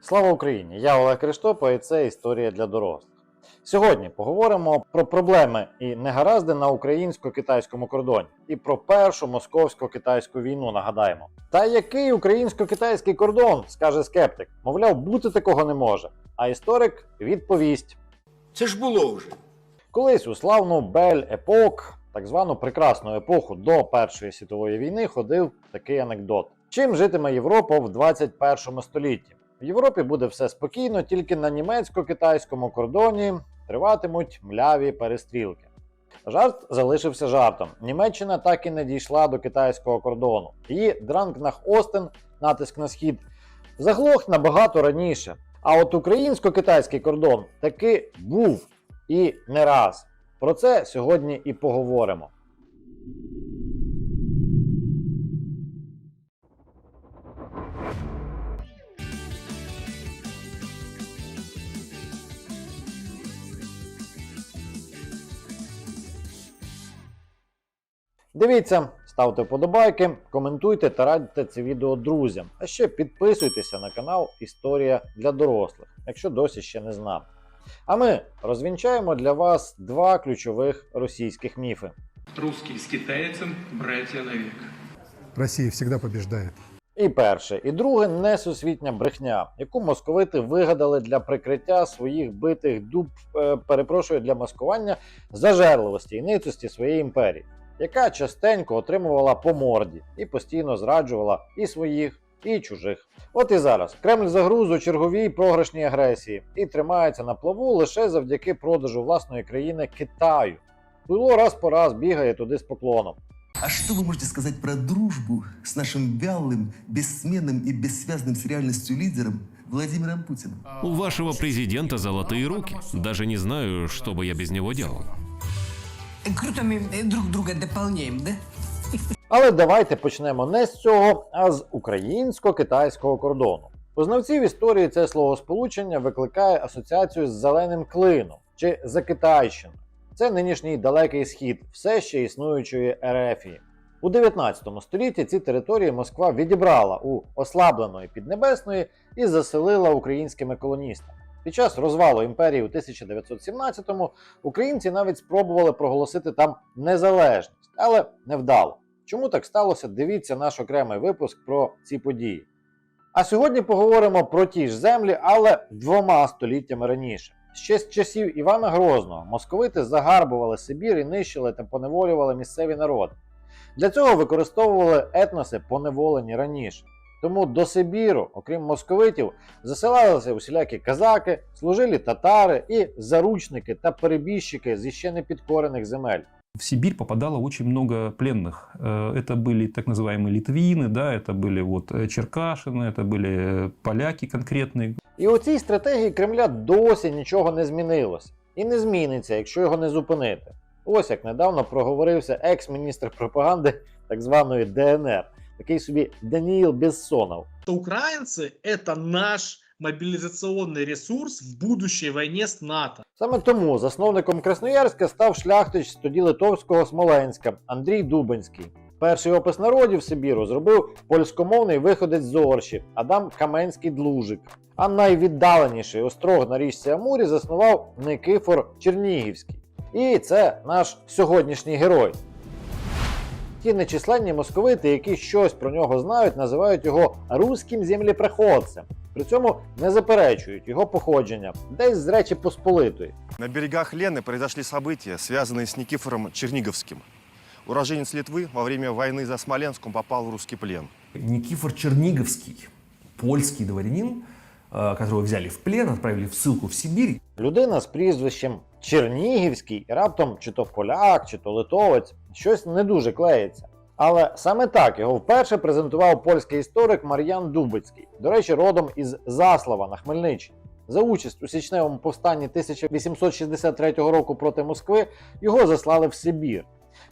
Слава Україні! Я Олег Криштопа і це історія для дорослих. Сьогодні поговоримо про проблеми і негаразди на українсько-китайському кордоні і про першу московсько-китайську війну. Нагадаємо. Та який українсько-китайський кордон, скаже скептик. Мовляв, бути такого не може. А історик відповість: Це ж було вже. Колись у славну Бель Епок, так звану прекрасну епоху до Першої світової війни, ходив такий анекдот: чим житиме Європа в 21 столітті? В Європі буде все спокійно, тільки на німецько-китайському кордоні триватимуть мляві перестрілки. Жарт залишився жартом. Німеччина так і не дійшла до китайського кордону. Її Дранкнах Остен, натиск на схід, заглох набагато раніше. А от українсько-китайський кордон таки був і не раз. Про це сьогодні і поговоримо. Дивіться, ставте вподобайки, коментуйте та радьте це відео друзям. А ще підписуйтеся на канал Історія для дорослих, якщо досі ще не знав. А ми розвінчаємо для вас два ключових російських міфи. Русский с китайцем – братья навек. Россия всегда побеждает. І перше, і друге несусвітня брехня, яку московити вигадали для прикриття своїх битих дуб, е, перепрошую, для маскування зажерливості і ницості своєї імперії, яка частенько отримувала по морді і постійно зраджувала і своїх, і чужих. От і зараз Кремль загруз у черговій програшній агресії і тримається на плаву лише завдяки продажу власної країни Китаю. Було раз по раз бігає туди з поклоном. А что вы можете сказать про дружбу с нашим вялым, бессменным и бессвязным с реальностью лидером Владимиром Путиным? У вашего президента золотые руки. Даже не знаю, что бы я без него делал. Круто э, друг друга дополняем, да? Але давайте почнемо не з цього, а з українсько-китайського кордону. У знавців історії це словосполучення викликає асоціацію з зеленим клином чи Закитайщиною. Це нинішній далекий схід, все ще існуючої Ерефії. У 19 столітті ці території Москва відібрала у ослабленої Піднебесної і заселила українськими колоністами. Під час розвалу імперії у 1917-му українці навіть спробували проголосити там незалежність, але невдало. Чому так сталося? Дивіться наш окремий випуск про ці події. А сьогодні поговоримо про ті ж землі, але двома століттями раніше. Ще з часів Івана Грозного московити загарбували Сибір і нищили та поневолювали місцеві народи. Для цього використовували етноси, поневолені раніше. Тому до Сибіру, окрім московитів, заселалися усілякі казаки, служилі татари і заручники та перебіжчики зі ще не підкорених земель. В Сибирь попадало очень много пленных. Э, Это были так называемые литвины, да, это были вот э, черкашины, это были э, поляки конкретные. І у цій стратегії Кремля досі нічого не змінилося. І не зміниться, якщо його не зупинити. Ось як недавно проговорився екс-міністр пропаганди так званої ДНР, такий собі Даніїл Безсонов. что украинцы – это наш мобилизационный ресурс в будущей войне с НАТО. Саме тому засновником Красноярська став шляхтич з тоді литовського Смоленська Андрій Дубенський. Перший опис народів Сибіру зробив польськомовний виходець з Орші Адам Каменський Длужик. А найвіддаленіший острог на річці Амурі заснував Никифор Чернігівський. І це наш сьогоднішній герой. Ті нечисленні московити, які щось про нього знають, називають його руським землеприходцем. При цьому не заперечують його походження, десь з Речі Посполитої. На берегах Лены произошли события, связанные с Никифором Черниговским. Уроженец Литвы во время войны за Смоленском попал в русский плен. Никифор Черниговский, польский дворянин, э, которого взяли в плен, отправили в ссылку в Сибирь. Людина з прізвищем Чернігівський, раптом чи то поляк, чи то литовець, щось не дуже клеїться. Але саме так його вперше презентував польський історик Мар'ян Дубицький, до речі, родом із Заслава на Хмельниччині. За участь у січневому повстанні 1863 року проти Москви його заслали в Сибір.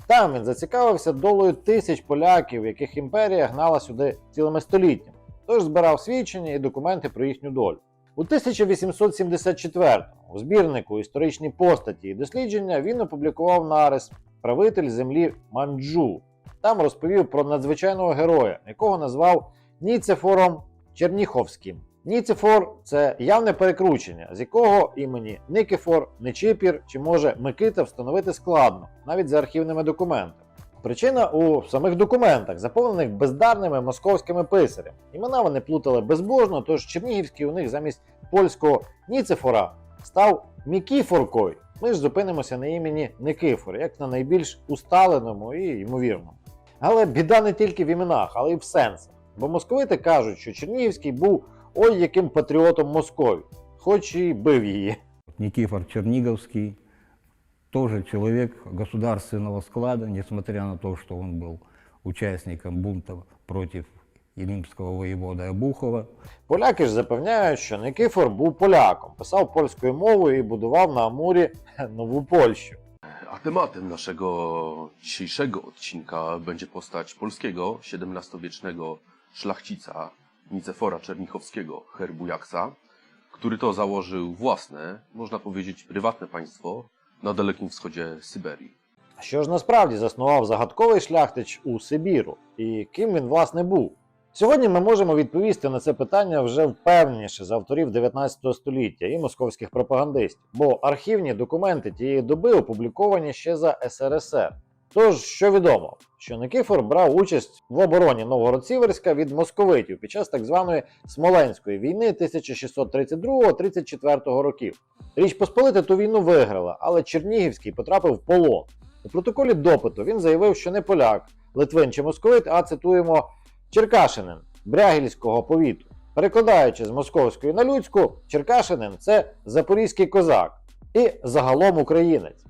Там він зацікавився долею тисяч поляків, яких імперія гнала сюди цілими століттями. Тож збирав свідчення і документи про їхню долю. У 1874-му у збірнику історичні постаті і дослідження він опублікував нарис Правитель землі Манджу. Там розповів про надзвичайного героя, якого назвав Ніцефором Черніховським. Ніцефор це явне перекручення, з якого імені Никифор, Нечипір чи може Микита встановити складно, навіть за архівними документами. Причина у самих документах, заповнених бездарними московськими писарями. Імена вони плутали безбожно, тож Чернігівський у них замість польського Ніцефора став Мікіфоркою. Ми ж зупинимося на імені Никифор, як на найбільш усталеному і ймовірному. Але біда не тільки в іменах, але й в сенсах. Бо московити кажуть, що Чернігівський був ой яким патріотом Москові, хоч і бив її. Никифор Черниговский, тоже человек государственного склада, несмотря на то, что он был участником бунта против Илимского воевода Обухова. Поляки ж запевняють, що Никифор був поляком, писав польською мовою і будував на Амурі нову Польщу. A tematem naszego dzisiejszego odcinka będzie postać polskiego XVII-wiecznego szlachcica Nicefora Czernichowskiego, herbujaksa, który to założył własne, można powiedzieć prywatne państwo na далекому сході Syberii. Що ж насправді заснував загадковий шляхтич у Сибіру, і ким він власне був? Сьогодні ми можемо відповісти на це питання вже впевненіше з авторів 19 століття і московських пропагандистів, бо архівні документи тієї доби опубліковані ще за СРСР. Тож, що відомо, що Никифор брав участь в обороні Новгород-Сіверська від московитів під час так званої Смоленської війни 1632-34 років. Річ Посполита ту війну виграла, але Чернігівський потрапив в полон. У протоколі допиту він заявив, що не поляк, литвин чи московит, а цитуємо Черкашинин Брягільського повіту. Перекладаючи з московської на людську, Черкашинин це запорізький козак і загалом українець.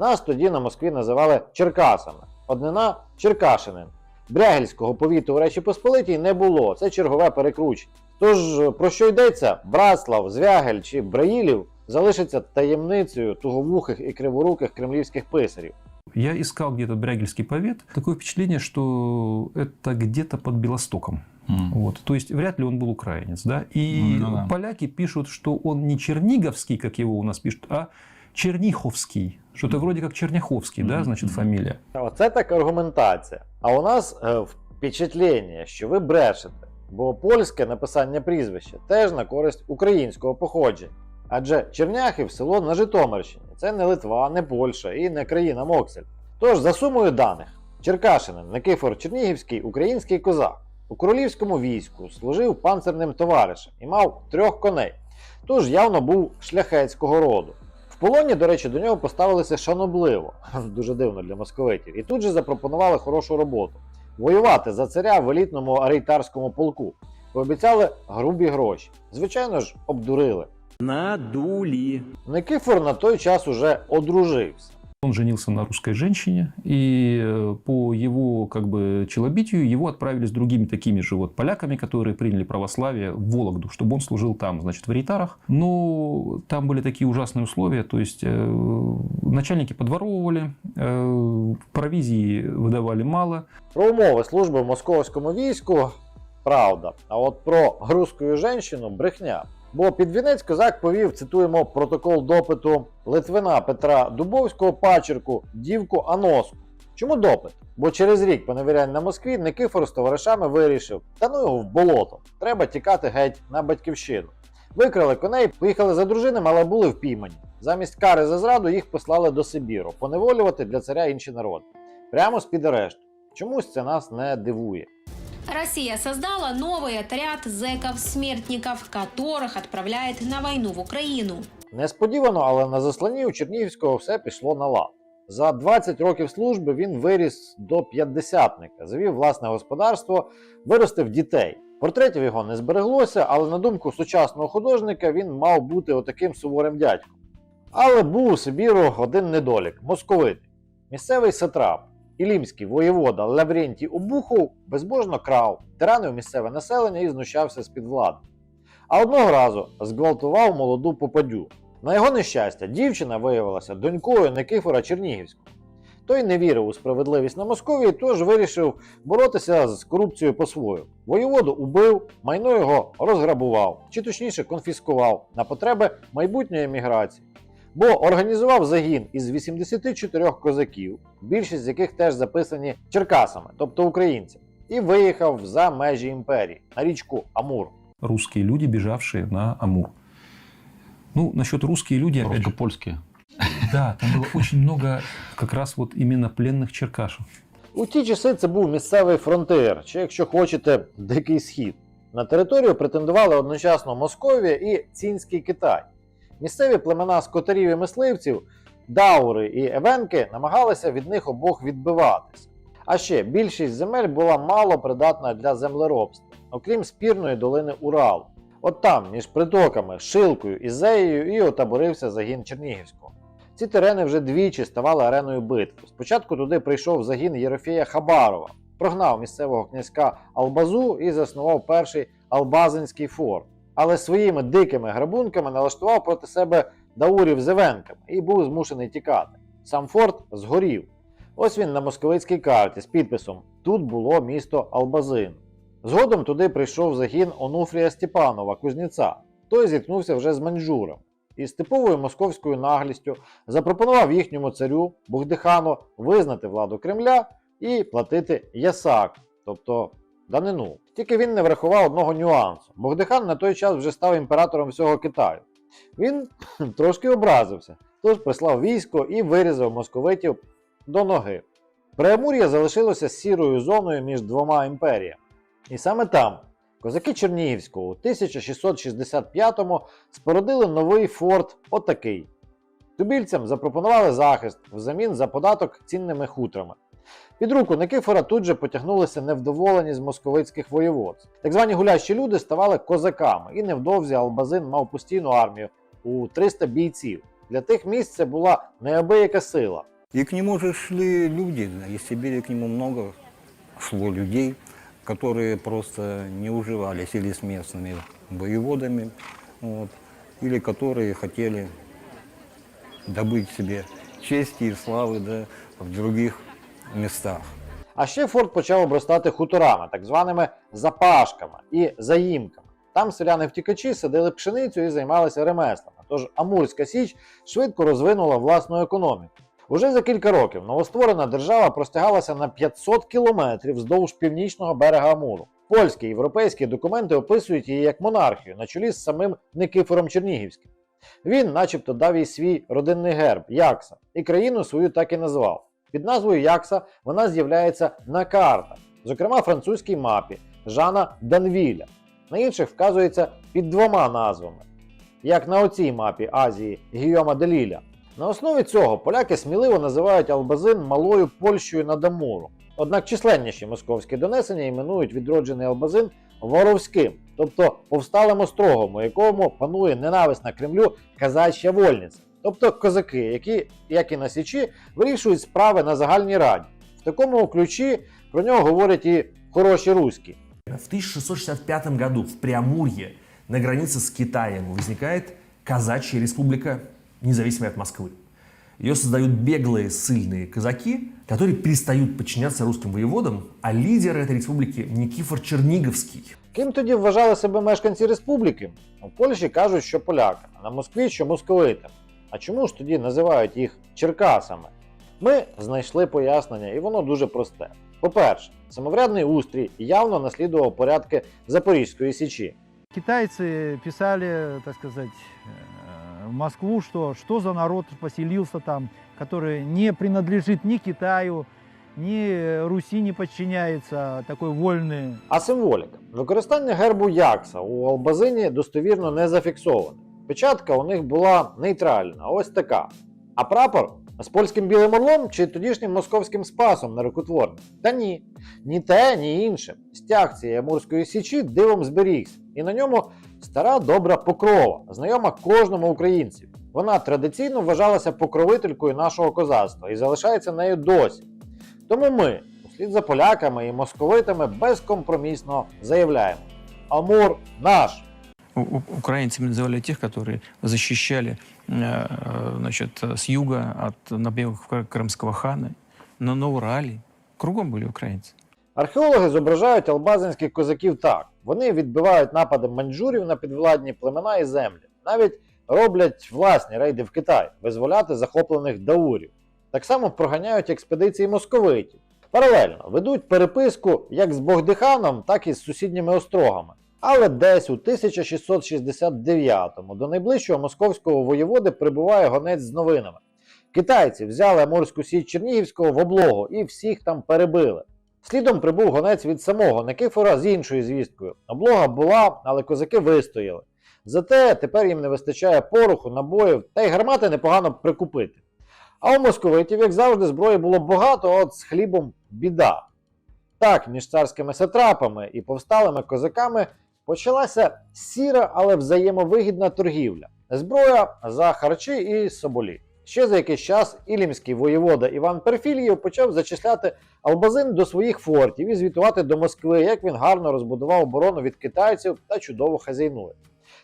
Нас тоді на Москві називали Черкасами. Однина Черкашинин. Брягільського повіту у Речі Посполитій не було, це чергове перекручення. Тож про що йдеться, Братслав, Звягель чи Браїлів залишиться таємницею туговухих і криворуких кремлівських писарів. Я искал где-то Брягельский повет. Такое впечатление, что это где-то под Белостоком. Вот. То есть вряд ли он был украинец. Да? И Ну да. поляки пишут, что он не Черниговский, как его у нас пишут, а Черниховский. Что-то вроде как Черняховский, да, значит, фамилия. Оце так аргументація. А у нас е, впечатлення, що ви брешете, бо польське написання прізвища теж на користь українського походження. Адже Черняхів село на Житомирщині. Це не Литва, не Польща і не країна Моксель. Тож, за сумою даних, Черкашинин Никифор Чернігівський український козак. У королівському війську служив панцерним товаришем і мав трьох коней. Тож явно був шляхетського роду. Полоні, до речі, до нього поставилися шанобливо, дуже дивно для московитів, і тут же запропонували хорошу роботу воювати за царя в елітному арейтарському полку. Пообіцяли грубі гроші. Звичайно ж, обдурили. Надули. Никифор на той час уже одружився. Он женился на русской женщине, и э, по его как бы челобитию его отправили с другими такими же вот поляками, которые приняли православие в Вологду, чтобы он служил там, значит, в Рейтарах. Но там были такие ужасные условия, то есть э, начальники подворовывали, э, провизии выдавали мало, Про умови служби в московському війську правда. А от про руську жінку брехня. Бо під вінець козак повів, цитуємо, протокол допиту Литвина Петра Дубовського пачерку дівку Аноску. Чому допит? Бо через рік поневірянь на Москві Никифор з товаришами вирішив: та ну його в болото, треба тікати геть на батьківщину. Викрали коней, поїхали за дружинами, але були впіймані. Замість кари за зраду їх послали до Сибіру, поневолювати для царя інші народи. Прямо з-під арешту. Чомусь це нас не дивує. Россия создала новый отряд зэков-смертников, которых отправляет на войну в Украину. Несподівано, але на засланні у Чернігівського все пішло на лад. За 20 років служби він виріс до п'ятдесятника, завів власне господарство, виростив дітей. Портретів його не збереглося, але на думку сучасного художника він мав бути отаким суворим дядьком. Але був у Сибіру один недолік московити. Місцевий сатрап, ілімський воєвода Лаврентій Обухов безбожно крав, тиранив місцеве населення і знущався з-під влади. А одного разу зґвалтував молоду попадю. На його нещастя, дівчина виявилася донькою Никифора Чернігівського. Той не вірив у справедливість на Московії, тож вирішив боротися з корупцією по-своєму. Воєводу убив, майно його розграбував, чи точніше конфіскував на потреби майбутньої еміграції. Бо організував загін із 84 козаків, більшість з яких теж записані черкасами, тобто українцями, і виїхав за межі імперії на річку Амур. русские люди, бежавшие на Амур. Ну, насчет русские люди, опять же, польские. да, там было очень много как раз вот именно пленных черкашев. У ті часи це був місцевий фронтир, чи якщо хочете, дикий схід. На територію претендували одночасно Московія і Цінський Китай. Місцеві племена скотарів і мисливців, даури і евенки намагалися від них обох відбиватися. А ще більшість земель була мало придатна для землеробства, окрім спірної долини Уралу. От там, між притоками, Шилкою і Зеєю, і отаборився загін Чернігівського. Ці терени вже двічі ставали ареною битви. Спочатку туди прийшов загін Єрофія Хабарова, прогнав місцевого князька Албазу і заснував перший Албазинський форт. Але своїми дикими грабунками налаштував проти себе даурів з Евенками і був змушений тікати. Сам форт згорів. Ось він на московицькій карті з підписом Тут було місто Албазин. Згодом туди прийшов загін Онуфрія Степанова, кузнєця. Той зіткнувся вже з маньчжуром і з типовою московською наглістю запропонував їхньому царю Бугдихану визнати владу Кремля і платити ясак, тобто данину. Тільки він не врахував одного нюансу. Богдихан на той час вже став імператором всього Китаю. Він трошки образився, тож прислав військо і вирізав московитів до ноги. Преамур'я залишилося сірою зоною між двома імперіями. І саме там козаки Чернігівського у 1665-му спорудили новий форт отакий. Тубільцям запропонували захист взамін за податок цінними хутрами. Під руку Никифора тут же потягнулися невдоволені з московицьких воєводств. Так звані гулящі люди ставали козаками, і невдовзі Албазин мав постійну армію у 300 бійців. Для тих місць це була неабияка сила. И к нему же шли люди, из Сибири к нему много шло людей, которые просто не уживались или с местными воеводами, вот, или которые хотели добыть себе чести и славы да, в других местах. А ще форт почав обростати хуторами, так званими запашками і заїмками. Там селяни-втікачі садили пшеницю і займалися ремеслами. Тож Амурська Січ швидко розвинула власну економіку. Уже за кілька років новостворена держава простягалася на 500 кілометрів вздовж північного берега Амуру. Польські і європейські документи описують її як монархію на чолі з самим Никифором Чернігівським. Він, начебто, дав їй свій родинний герб Якса, і країну свою так і назвав. Під назвою Якса вона з'являється на картах, зокрема французькій мапі Жана Данвіля. На інших вказується під двома назвами, як на оцій мапі Азії Гійома Деліля. На основі цього поляки сміливо називають Албазин малою Польщею над Амуром. Однак численніші московські донесення іменують відроджений Албазин воровським, тобто повсталим острогом, у якому панує ненависна Кремлю казача вольниця, тобто козаки, які, як і на Січі, вирішують справи на загальній раді. В такому ключі про нього говорять і хороші руські. В 1665 году в Преамурье на границе с Китаем возникает казачья республика, независимая от Москвы. Ее создают беглые ссыльные казаки, которые перестают подчиняться русским воеводам, а лидер этой республики Никифор Черниговский. Ким тоді вважали себе мешканці республіки? У Польщі кажуть, що поляками, а на Москві, що московитами. А чому ж тоді називають їх черкасами? Ми знайшли пояснення, і воно дуже просте. По-перше, самоврядний устрій явно наслідував порядки Запорізької січі. Китайцы писали, так сказать, э, в Москву, что что за народ поселился там, который не принадлежит ни Китаю, ни Руси не подчиняется, а такой вольный. А символіка. Використання гербу Якса у Албазині достовірно не зафіксоване. Печатка у них була нейтральна, ось така. А прапор з польським білим орлом чи тодішнім московським спасом на рукотворні? Та ні. Ні те, ні інше. Стяг цієї Амурської січі дивом зберігся. І на ньому стара добра покрова, знайома кожному українцю. Вона традиційно вважалася покровителькою нашого козацтва і залишається нею досі. Тому ми, услід за поляками і московитами, безкомпромісно заявляємо: Амур наш! Украинцами называли тех, которые защищали э, значит, с юга от набегов крымского хана. Но на Урале кругом были украинцы. Археологи зображають албазинських козаків так: вони відбивають напади маньчжурів на підвладні племена і землі, навіть роблять власні рейди в Китай, визволяти захоплених даурів. Так само проганяють експедиції московитів. Паралельно ведуть переписку як з Богдиханом, так і з сусідніми острогами. Але десь у 1669-му до найближчого московського воєводи прибуває гонець з новинами. Китайці взяли Амурську січ Чернігівського в облогу і всіх там перебили. Слідом прибув гонець від самого Никифора з іншою звісткою. Облога була, але козаки вистояли. Зате тепер їм не вистачає пороху, набоїв та й гармати непогано прикупити. А у московитів, як завжди, зброї було багато, от з хлібом біда. Так, між царськими сатрапами і повсталими козаками почалася сіра, але взаємовигідна торгівля. Зброя за харчі і соболі. Ще за якийсь час ілімський воєвода Іван Перфільєв почав зачисляти Албазин до своїх фортів і звітувати до Москви, як він гарно розбудував оборону від китайців та чудово хазяйнує.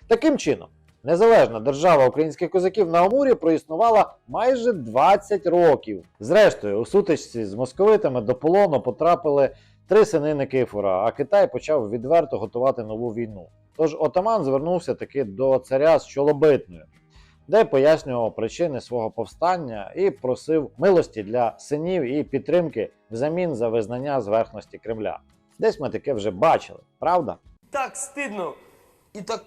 Таким чином, незалежна держава українських козаків на Амурі проіснувала майже 20 років. Зрештою, у сутичці з московитами до полону потрапили три сини Никифора, а Китай почав відверто готувати нову війну. Тож отаман звернувся таки до царя з чолобитною, де пояснював причини свого повстання і просив милості для синів і підтримки взамін за визнання зверхності Кремля. Десь ми таке вже бачили, правда? Так стидно. І так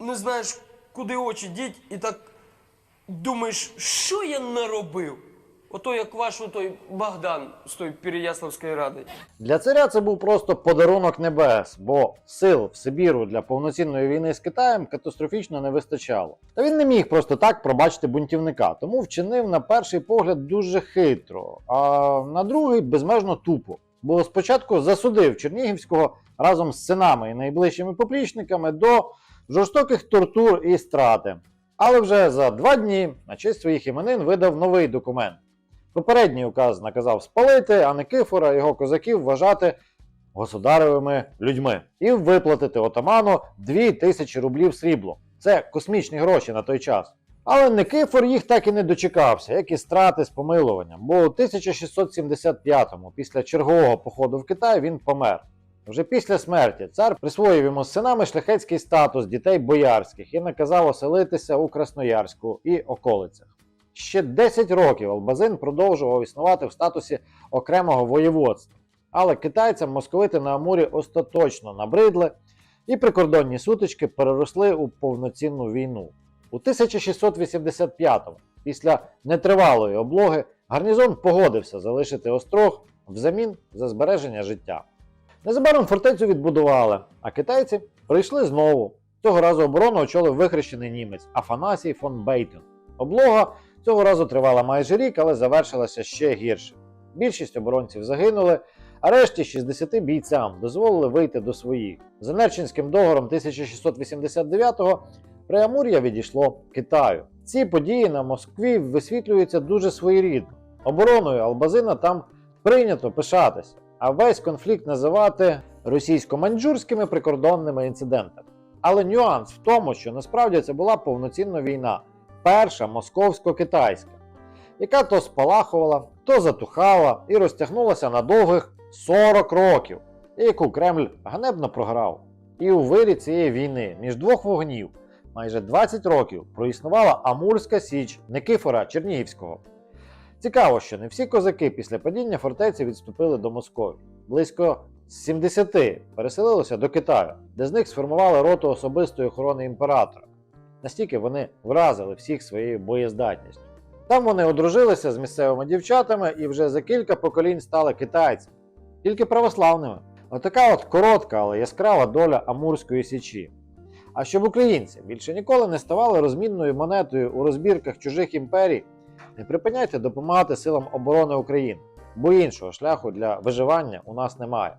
не знаєш, куди очі діть, і так думаєш, що я наробив? Ото як ваш той Богдан з тої Переяславської ради. Для царя це був просто подарунок небес, бо сил в Сибіру для повноцінної війни з Китаєм катастрофічно не вистачало. Та він не міг просто так пробачити бунтівника, тому вчинив на перший погляд дуже хитро, а на другий безмежно тупо. Бо спочатку засудив Чернігівського разом з синами і найближчими поплічниками до жорстоких тортур і страти. Але вже за два дні на честь своїх іменин видав новий документ. Попередній указ наказав спалити, а Никифора його козаків вважати государевими людьми і виплатити отаману 2000 рублів сріблом. Це космічні гроші на той час. Але Никифор їх так і не дочекався, як і страти з помилуванням, бо у 1675-му, після чергового походу в Китай, він помер. Вже після смерті цар присвоїв йому з синами шляхетський статус дітей боярських і наказав оселитися у Красноярську і околицях. Ще 10 років Албазин продовжував існувати в статусі окремого воєводства. Але китайцям московити на Амурі остаточно набридли, і прикордонні сутички переросли у повноцінну війну. У 1685-му, після нетривалої облоги, гарнізон погодився залишити острог взамін за збереження життя. Незабаром фортецю відбудували, а китайці прийшли знову. Цього разу оборону очолив вихрещений німець Афанасій фон Бейтен. Облога цього разу тривала майже рік, але завершилася ще гірше. Більшість оборонців загинули, а решті 60 бійцям дозволили вийти до своїх. За Нерчинським договором 1689-го Преамур'я відійшло Китаю. Ці події на Москві висвітлюються дуже своєрідно. Обороною Албазина там прийнято пишатися, а весь конфлікт називати російсько-маньчжурськими прикордонними інцидентами. Але нюанс в тому, що насправді це була повноцінна війна, перша московсько-китайська, яка то спалахувала, то затухала і розтягнулася на довгих 40 років, яку Кремль ганебно програв. І у вирі цієї війни між двох вогнів майже 20 років проіснувала Амурська Січ Никифора Чернігівського. Цікаво, що не всі козаки після падіння фортеці відступили до Московії. Близько 70 переселилося до Китаю, де з них сформували роту особистої охорони імператора. Настільки вони вразили всіх своєю боєздатністю. Там вони одружилися з місцевими дівчатами і вже за кілька поколінь стали китайцями, тільки православними. Отака от коротка, але яскрава доля Амурської січі. А щоб українці більше ніколи не ставали розмінною монетою у розбірках чужих імперій, не припиняйте допомагати силам оборони України, бо іншого шляху для виживання у нас немає.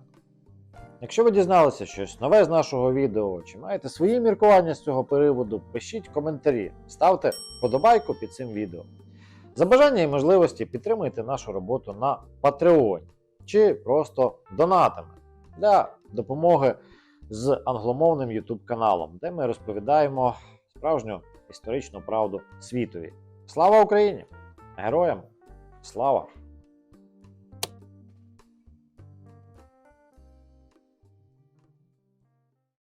Якщо ви дізналися щось нове з нашого відео, чи маєте свої міркування з цього приводу, пишіть коментарі, ставте вподобайку під цим відео. За бажання і можливості підтримуйте нашу роботу на Patreon чи просто донатами для допомоги з англомовним YouTube каналом, де ми розповідаємо справжню історичну правду світові. Слава Україні! Героям! Слава!